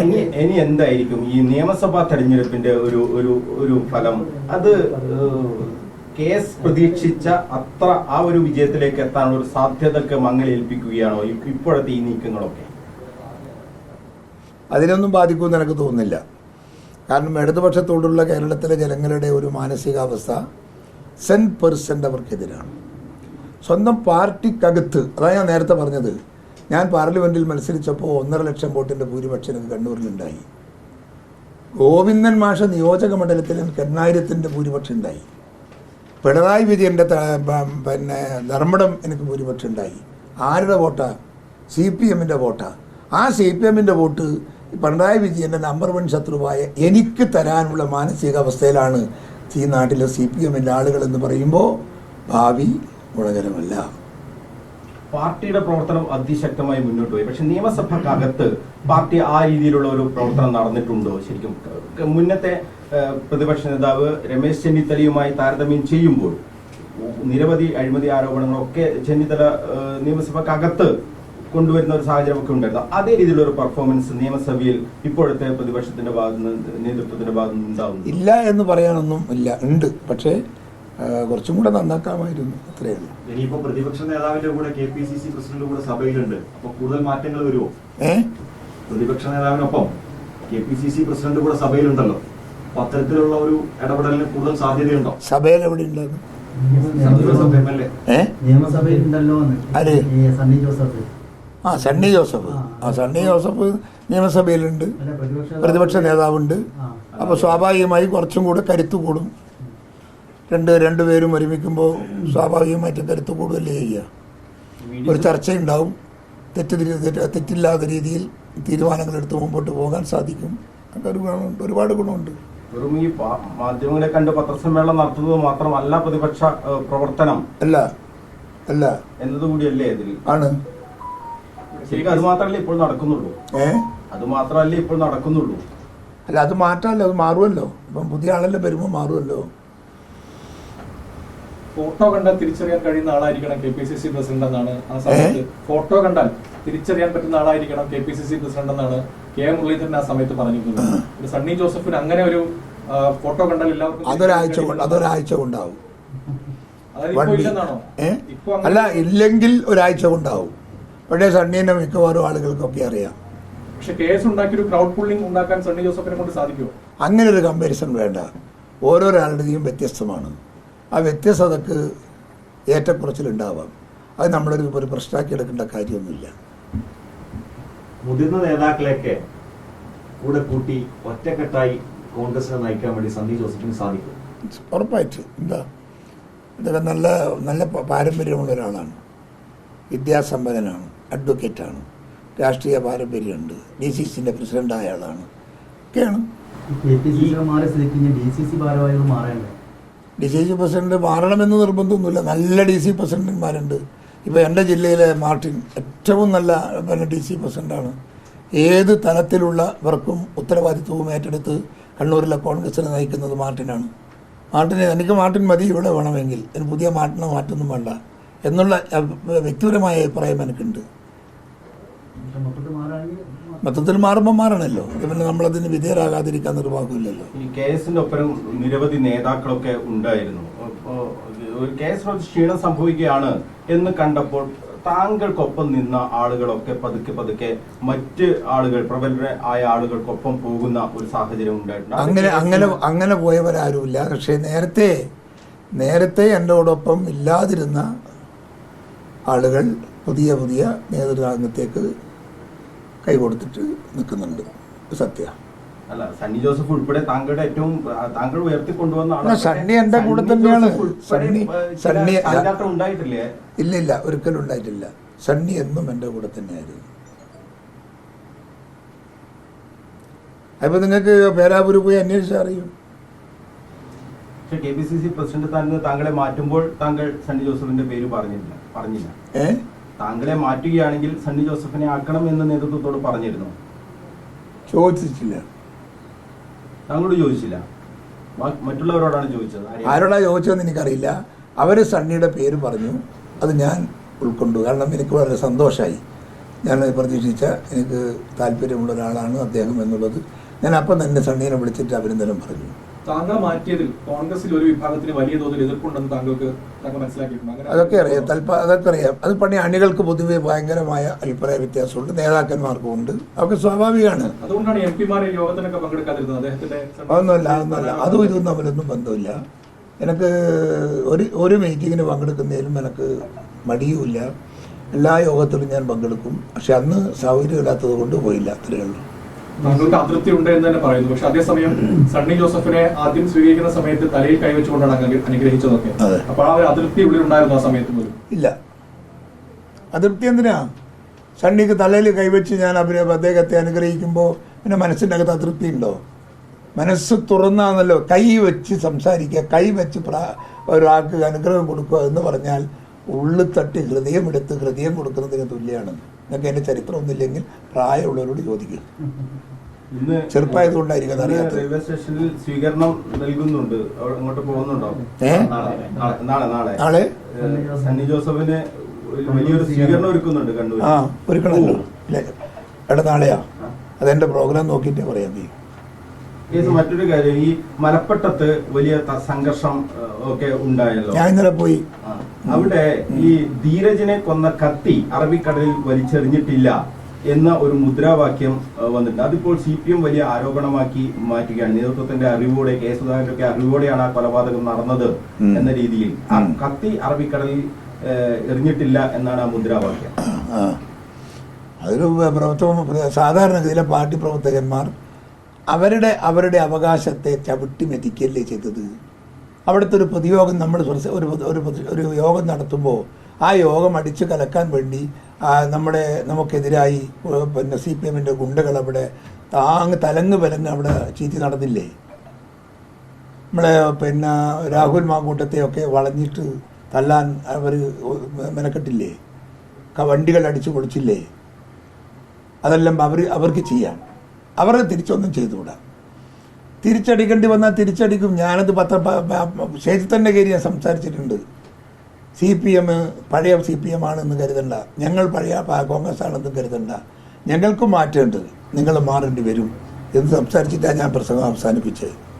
ഇനി ഇനി എന്തായിരിക്കും? ഈ നിയമസഭാ തെരഞ്ഞെടുപ്പിന്റെ ഒരു ഒരു ഒരു ഫലം. അത് കേസ് പ്രതീക്ഷിച്ച അത്ര ആ ഒരു വിജയത്തിലേക്ക് എത്താനുള്ള ഒരു സാധ്യതക്ക് മങ്ങലേൽപ്പിക്കുകയാണോ? ഇപ്പോഴത്തെ ഈ നീക്കങ്ങളൊക്കെ? അതിനൊന്നും ബാധിക്കുമെന്ന് എനിക്ക് തോന്നുന്നില്ല. കാരണം ഇടതുപക്ഷത്തോടുള്ള കേരളത്തിലെ ജനങ്ങളുടെ ഒരു മാനസികാവസ്ഥ സെൻ പെർസെന്റ് അവർക്കെതിരാണ് സ്വന്തം പാർട്ടിക്കകത്ത് അതാണ് ഞാൻ നേരത്തെ പറഞ്ഞത് ഞാൻ പാർലമെന്റിൽ മത്സരിച്ചപ്പോൾ ഒന്നര ലക്ഷം വോട്ടിന്റെ ഭൂരിപക്ഷം എനിക്ക് കണ്ണൂരിലുണ്ടായി. ഗോവിന്ദൻ മാഷ നിയോജക മണ്ഡലത്തിൽ എനിക്ക് എണ്ണായിരത്തിന്റെ ഭൂരിപക്ഷം ഉണ്ടായി. പിണറായി വിജയന്റെ പിന്നെ ധർമ്മടം എനിക്ക് ഭൂരിപക്ഷം ഉണ്ടായി. ആരുടെ വോട്ടാ? സി പി എമ്മിന്റെ വോട്ടാ. ആ സി പി എമ്മിന്റെ വോട്ട് പിണറായി വിജയന്റെ നമ്പർ വൺ ശത്രുവായ എനിക്ക് തരാനുള്ള മാനസികാവസ്ഥയിലാണ് ഈ നാട്ടിലെ സി പി എമ്മിന്റെ ആളുകൾ എന്ന് പറയുമ്പോൾ ഭാവി ഗുണകരമല്ല പാർട്ടിയുടെ പ്രവർത്തനം അതിശക്തമായി മുന്നോട്ട് പോയി. പക്ഷെ നിയമസഭക്കകത്ത് പാർട്ടി ആ രീതിയിലുള്ള ഒരു പ്രവർത്തനം നടന്നിട്ടുണ്ടോ ശരിക്കും? മുന്നത്തെ പ്രതിപക്ഷ നേതാവ് രമേശ് ചെന്നിത്തലയുമായി താരതമ്യം ചെയ്യുമ്പോൾ നിരവധി അഴിമതി ആരോപണങ്ങളൊക്കെ ചെന്നിത്തല നിയമസഭക്കകത്ത് കൊണ്ടുവരുന്ന ഒരു സാഹചര്യമൊക്കെ ഉണ്ടായിരുന്നു. അതേ രീതിയിലുള്ള ഒരു പെർഫോമൻസ് നിയമസഭയിൽ ഇപ്പോഴത്തെ പ്രതിപക്ഷത്തിന്റെ ഭാഗത്ത് നിന്ന് നേതൃത്വത്തിന്റെ ഭാഗത്ത് നിന്ന് ഉണ്ടാവും ഇല്ല എന്ന് പറയാനൊന്നും ഇല്ല. ഉണ്ട്. പക്ഷേ കുറച്ചും കൂടെ നന്നാക്കാമായിരുന്നു. അത്രയേ ഉള്ളൂ. ഇനിയിപ്പോ പ്രതിപക്ഷ നേതാവിന്റെ കൂടെ K P C C president കൂടെ സഭയിലുണ്ട്. അപ്പൊ കൂടുതൽ മാറ്റങ്ങൾ വരുമോ ഏ? പ്രതിപക്ഷ നേതാവിനൊപ്പം K P C C president കൂടെ സഭയിലുണ്ടല്ലോ. അപ്പൊ അത്തരത്തിലുള്ള ഒരു ഇടപെടലിന് കൂടുതൽ സാധ്യതയുണ്ടോ? സഭയിൽ എവിടെ ഉണ്ടായിരുന്നു ആ സണ്ണി ജോസഫ്. ആ സണ്ണി ജോസഫ് നിയമസഭയിലുണ്ട്. പ്രതിപക്ഷ നേതാവുണ്ട്. അപ്പൊ അപ്പോൾ സ്വാഭാവികമായി കുറച്ചും കൂടെ കരുത്തു കൂടും. രണ്ട് രണ്ടുപേരും ഒരുമിക്കുമ്പോൾ സ്വാഭാവികമായിട്ട് കരുത്ത് കൂടുതൽ ചെയ്യുക. ഒരു ചർച്ചയുണ്ടാവും. തെറ്റ് തെറ്റില്ലാത്ത രീതിയിൽ തീരുമാനങ്ങൾ എടുത്ത് മുമ്പോട്ട് പോകാൻ സാധിക്കും. ഒരു ഗുണമുണ്ട് ഒരുപാട് ഗുണമുണ്ട്. വെറും ഈ മാധ്യമങ്ങളെ കണ്ട് പത്രസമ്മേളനം നടത്തുന്നത് മാത്രമല്ല പ്രതിപക്ഷ പ്രവർത്തനം. അല്ല അല്ല. എന്നതുകൂടിയല്ലേ ഇതിൽ? ആണ്. ശരിക്കും അത് മാത്രമല്ലേ ഇപ്പോൾ നടക്കുന്നുള്ളൂ? ഏ? അത് മാത്രമല്ലേ ഇപ്പോൾ നടക്കുന്നുള്ളൂ? അല്ല അത് മാറ്റാമല്ലോ അത് മാറുമല്ലോ. ഇപ്പം പുതിയ ആളല്ലേ വരുമ്പോൾ മാറുമല്ലോ. ഫോട്ടോ കണ്ടാൽ തിരിച്ചറിയാൻ കഴിയുന്ന ആളായിരിക്കണം K P C C president എന്നാണ് ആ സമയത്ത്. ഫോട്ടോ കണ്ടാൽ തിരിച്ചറിയാൻ പറ്റുന്ന ആളായിരിക്കണം K P C C president എന്നാണ് കെ മുരളീധരൻ ആ സമയത്ത് പറഞ്ഞിരുന്നത്. സണ്ണി ജോസഫിന് അങ്ങനെ ഒരു ഫോട്ടോ കണ്ടാൽ എല്ലാവർക്കും അതൊരാഴ്ച കൊണ്ടാവും. അല്ല ഇല്ലെങ്കിൽ ഒരാഴ്ച കൊണ്ടാവും. പക്ഷേ സണ്ണീനെ മിക്കവാറും ആളുകൾക്കൊക്കെ അറിയാം. പക്ഷെ കേസ് ഉണ്ടാക്കി ഒരു ക്രൗഡ് പുള്ളിംഗ് ഉണ്ടാക്കാൻ സണ്ണി ജോസഫിനെ കൊണ്ട് സാധിക്കുമോ? അങ്ങനെ ഒരു കമ്പാരിസൺ വേണ്ട. ഓരോരാളുടെയും വ്യത്യസ്തമാണ്. ആ വ്യത്യസ്തതക്ക് ഏറ്റക്കുറച്ചിലുണ്ടാവാം. അത് നമ്മളൊരു ഒരു പ്രശ്നമാക്കി എടുക്കേണ്ട കാര്യമൊന്നുമില്ല. മുതിർന്ന നേതാക്കളെയൊക്കെ കൂടെ കൂട്ടി ഒറ്റക്കെട്ടായി കോൺഗ്രസിനെ നയിക്കാൻ വേണ്ടി സന്ധി ജോസഫിന് സാധിക്കും. ഉറപ്പായിട്ട്. എന്താ? ഇതൊക്കെ നല്ല നല്ല പാരമ്പര്യമുള്ള ഒരാളാണ്. വിദ്യാസമ്പന്നനാണ് അഡ്വക്കേറ്റാണ്. രാഷ്ട്രീയ പാരമ്പര്യമുണ്ട്. ഡി സി സിന്റെ പ്രസിഡന്റായ ആളാണ്. ഒക്കെയാണ്. ഡി സി സി ഭാരവാഹികൾ മാറേണ്ടേ? ഡി സി സി പ്രസിഡന്റ് മാറണമെന്ന് നിർബന്ധമൊന്നുമില്ല. നല്ല ഡി സി പ്രസിഡന്റുമാരുണ്ട്. ഇപ്പോൾ എന്റെ ജില്ലയിലെ മാർട്ടിൻ ഏറ്റവും നല്ല ഡി സി പ്രസിഡന്റാണ്. ഏത് തലത്തിലുള്ളവർക്കും ഉത്തരവാദിത്വവും ഏറ്റെടുത്ത് കണ്ണൂരിലെ കോൺഗ്രസിനെ നയിക്കുന്നത് മാർട്ടിനാണ്. മാർട്ടിനെ എനിക്ക് മാർട്ടിൻ മതി ഇവിടെ വേണമെങ്കിൽ. എനിക്ക് പുതിയ മാർട്ടിനോ മാറ്റൊന്നും വേണ്ട. എന്നുള്ള വ്യക്തിപരമായ അഭിപ്രായം എനിക്കുണ്ട്. മൊത്തത്തിൽ മാറുമ്പോൾ മാറണമല്ലോ ഇത് പിന്നെ നമ്മളതിന് വിധേയരാകാതിരിക്കാൻ നിർവാഹമില്ലല്ലോ. ഈ കെ എസിന്റെ ഒപ്പം നിരവധി നേതാക്കളൊക്കെ ഉണ്ടായിരുന്നു. അപ്പോ ഒരു കേസ് ഒരു ക്ഷീണം സംഭവിക്കുകയാണ് എന്ന് കണ്ടപ്പോൾ താങ്കൾക്കൊപ്പം നിന്ന ആളുകളൊക്കെ പതുക്കെ പതുക്കെ മറ്റ് ആളുകൾ പ്രബലരായ ആളുകൾക്കൊപ്പം പോകുന്ന ഒരു സാഹചര്യം ഉണ്ടായിട്ടുണ്ട്. അങ്ങനെ അങ്ങനെ അങ്ങനെ പോയവരാരുമില്ല. പക്ഷേ നേരത്തെ നേരത്തെ എന്നോടൊപ്പം ഇല്ലാതിരുന്ന ആളുകൾ പുതിയ പുതിയ നേതൃരംഗത്തേക്ക് കൈകൊടുത്തിട്ട് നിൽക്കുന്നുണ്ട്. ഇത് സത്യ. അല്ല സണ്ണി ജോസഫ് ഉൾപ്പെടെ താങ്കളുടെ ഏറ്റവും താങ്കൾ ഉയർത്തിക്കൊണ്ടുവന്ന സണ്ണി എന്റെ കൂടെ തന്നെയാണ്. സണ്ണി- സണ്ണി- ഉണ്ടായിട്ടില്ലേ? ഇല്ല ഇല്ല ഒരിക്കലും ഉണ്ടായിട്ടില്ല. സണ്ണി എന്നും എന്റെ കൂടെ തന്നെയായിരുന്നു. അപ്പോൾ നിങ്ങൾക്ക് പേരാപുരി പോയി അന്വേഷിച്ചാൽ അറിയും. പക്ഷെ K P C C president താങ്കളെ മാറ്റുമ്പോൾ താങ്കൾ സണ്ണി ജോസഫിന്റെ പേര് പറഞ്ഞില്ല പറഞ്ഞില്ല. ഏ? താങ്കളെ മാറ്റുകയാണെങ്കിൽ സണ്ണി ജോസഫിനെ ആക്കണം എന്ന് നേതൃത്വത്തോട് പറഞ്ഞിരുന്നു. ചോദിച്ചില്ല താങ്കളോട് ചോദിച്ചില്ല. മറ്റുള്ളവരോടാണ് ചോദിച്ചത്. ആരോടാ ചോദിച്ചതെന്ന് എനിക്കറിയില്ല. അവർ സണ്ണിയുടെ പേര് പറഞ്ഞു. അത് ഞാൻ ഉൾക്കൊണ്ടു. കാരണം എനിക്ക് വളരെ സന്തോഷമായി ഞാൻ പ്രതീക്ഷിച്ച എനിക്ക് താല്പര്യമുള്ള ഒരാളാണ് അദ്ദേഹം എന്നുള്ളത്. ഞാൻ അപ്പം തന്നെ സണ്ണീനെ വിളിച്ചിട്ട് അഭിനന്ദനം പറഞ്ഞു. താങ്കൾ മാറ്റിയതിൽ കോൺഗ്രസിൽ ഒരു വിഭാഗത്തിന് വലിയ തോതിൽ എതിർപ്പുണ്ടെന്ന് താങ്കൾക്ക് താങ്കൾ മനസ്സിലാക്കിയിട്ടുണ്ട്. അതൊക്കെ അറിയാം. തൽപ്പ അതൊക്കെ അറിയാം. അത് പണി അണികൾക്ക് പൊതുവെ ഭയങ്കരമായ അഭിപ്രായ വ്യത്യാസമുണ്ട്. നേതാക്കന്മാർക്കും ഉണ്ട് അതൊക്കെ സ്വാഭാവികമാണ്. അതുകൊണ്ടാണ് എം പിമാരെ യോഗത്തിനൊക്കെ പങ്കെടുക്കാതിരുന്നത്. അദ്ദേഹത്തിന്റെ അതൊന്നുമല്ല അതൊന്നുമല്ല. അതും ഇതും തമ്മിലൊന്നും ബന്ധമില്ല. എനിക്ക് ഒരു ഒരു മീറ്റിങ്ങിന് പങ്കെടുക്കുന്നതിലും എനിക്ക് മടിയുമില്ല. എല്ലാ യോഗത്തിലും ഞാൻ പങ്കെടുക്കും. പക്ഷെ അന്ന് സൗകര്യമില്ലാത്തത് കൊണ്ട് പോയില്ല അത്രയേ ഉള്ളൂ. താങ്കൾക്ക് അതൃപ്തി ഉണ്ട് എന്ന് തന്നെ പറയുന്നു. പക്ഷെ അതേസമയം സണ്ണി ജോസഫിനെ ആദ്യം സ്വീകരിക്കുന്ന സമയത്ത് തലയിൽ കൈവച്ചുകൊണ്ടാണ് അനുഗ്രഹിച്ചതൊക്കെ. അപ്പൊ ആ ഒരു അതൃപ്തി ഉള്ളിലുണ്ടായിരുന്നു ആ സമയത്ത് പോലും. ഇല്ല. അതൃപ്തി എന്തിനാ? സണ്ണിക്ക് തലയിൽ കൈവച്ച് ഞാൻ അവരെ അദ്ദേഹത്തെ അനുഗ്രഹിക്കുമ്പോൾ പിന്നെ മനസ്സിന്റെ അകത്ത് അതൃപ്തി ഉണ്ടോ? മനസ്സ് തുറന്നാണല്ലോ കൈ വെച്ച് സംസാരിക്കുക കൈ വെച്ച് പ്രാ ഒരാൾക്ക് അനുഗ്രഹം കൊടുക്കുക എന്ന് പറഞ്ഞാൽ ഉള്ളിൽ തട്ടി ഹൃദയം എടുത്ത് ഹൃദയം കൊടുക്കുന്നതിന് തുല്യമാണ് നിങ്ങൾക്ക് അതിന്റെ ചരിത്രമൊന്നുമില്ലെങ്കിൽ പ്രായമുള്ളവരോട് ചോദിക്കുക ചെറുപ്പായതുകൊണ്ടായിരിക്കും ചെറുപ്പമായതുകൊണ്ടായിരിക്കും ഇന്ന് അതറിയാത്തത്. റെയിൽവേ സ്റ്റേഷനിൽ സ്വീകരണം നൽകുന്നുണ്ട്. അവിടെ അങ്ങോട്ട് പോകുന്നുണ്ടോ? ഏ? നാളെ നാളെ നാളെ സണ്ണി ജോസഫിന് ഒരു വലിയൊരു സ്വീകരണം ഒരുക്കുന്നുണ്ട് കണ്ണൂർ ആ ഒരുക്കണല്ലോ ഇല്ലേ എടാ നാളെയാ. അതെന്റെ പ്രോഗ്രാം നോക്കിയിട്ടേ പറയാം നീ. കേസ് മറ്റൊരു കാര്യം ഈ മലപ്പട്ടത്ത് വലിയ സംഘർഷം ഒക്കെ ഉണ്ടായല്ലോ. ഞാൻ ഇന്നലെ പോയി. അവിടെ ഈ ധീരജിനെ കൊന്ന കത്തി അറബിക്കടലിൽ വലിച്ചെറിഞ്ഞിട്ടില്ല എന്ന ഒരു മുദ്രാവാക്യം വന്നിട്ടുണ്ട്. അതിപ്പോൾ സി പി എം വലിയ ആരോപണമാക്കി മാറ്റുകയാണ്. നേതൃത്വത്തിന്റെ അറിവോടെ കെ സുധാകരന്റെ അറിവോടെയാണ് ആ കൊലപാതകം നടന്നത് എന്ന രീതിയിൽ. കത്തി അറബിക്കടലിൽ എറിഞ്ഞിട്ടില്ല എന്നാണ് ആ മുദ്രാവാക്യം. അതൊരു അതൊരു പ്രവർത്തക സാധാരണഗതിയിലെ പാർട്ടി പ്രവർത്തകന്മാർ അവരുടെ അവരുടെ അവകാശത്തെ ചവിട്ടി മെതിക്കല്ലേ ചെയ്തത്? അവിടുത്തെ ഒരു പൊതുയോഗം നമ്മൾ ഒരു ഒരു ഒരു യോഗം നടത്തുമ്പോൾ ആ യോഗം അടിച്ചു കലക്കാൻ വേണ്ടി നമ്മുടെ നമുക്കെതിരായി പിന്നെ സി പി എമ്മിന്റെ ഗുണ്ടകൾ അവിടെ താങ്ങ് തലങ്ങ് പലങ്ങ് അവിടെ ചീറ്റി നടന്നില്ലേ? നമ്മളെ പിന്നെ രാഹുൽ മാങ്കൂട്ടത്തെയൊക്കെ വളഞ്ഞിട്ട് തല്ലാൻ അവർ മെനക്കെട്ടില്ലേ? വണ്ടികൾ അടിച്ചു പൊളിച്ചില്ലേ? അതെല്ലാം അവർ അവർക്ക് ചെയ്യാം. അവർ തിരിച്ചൊന്നും ചെയ്തുകൂടാ. തിരിച്ചടിക്കേണ്ടി വന്നാൽ തിരിച്ചടിക്കും. ഞാനത് പത്ര ശേഷത്തിന്റെ കയറി ഞാൻ സംസാരിച്ചിട്ടുണ്ട്. സി പി എം പഴയ സി പി എം ആണെന്ന് കരുതണ്ട. ഞങ്ങൾ പഴയ കോൺഗ്രസ് ആണെന്ന് കരുതണ്ട. ഞങ്ങൾക്കും മാറ്റേണ്ടത് നിങ്ങൾ മാറേണ്ടി വരും എന്ന് സംസാരിച്ചിട്ടാണ് ഞാൻ പ്രസംഗം അവസാനിപ്പിച്ചത്.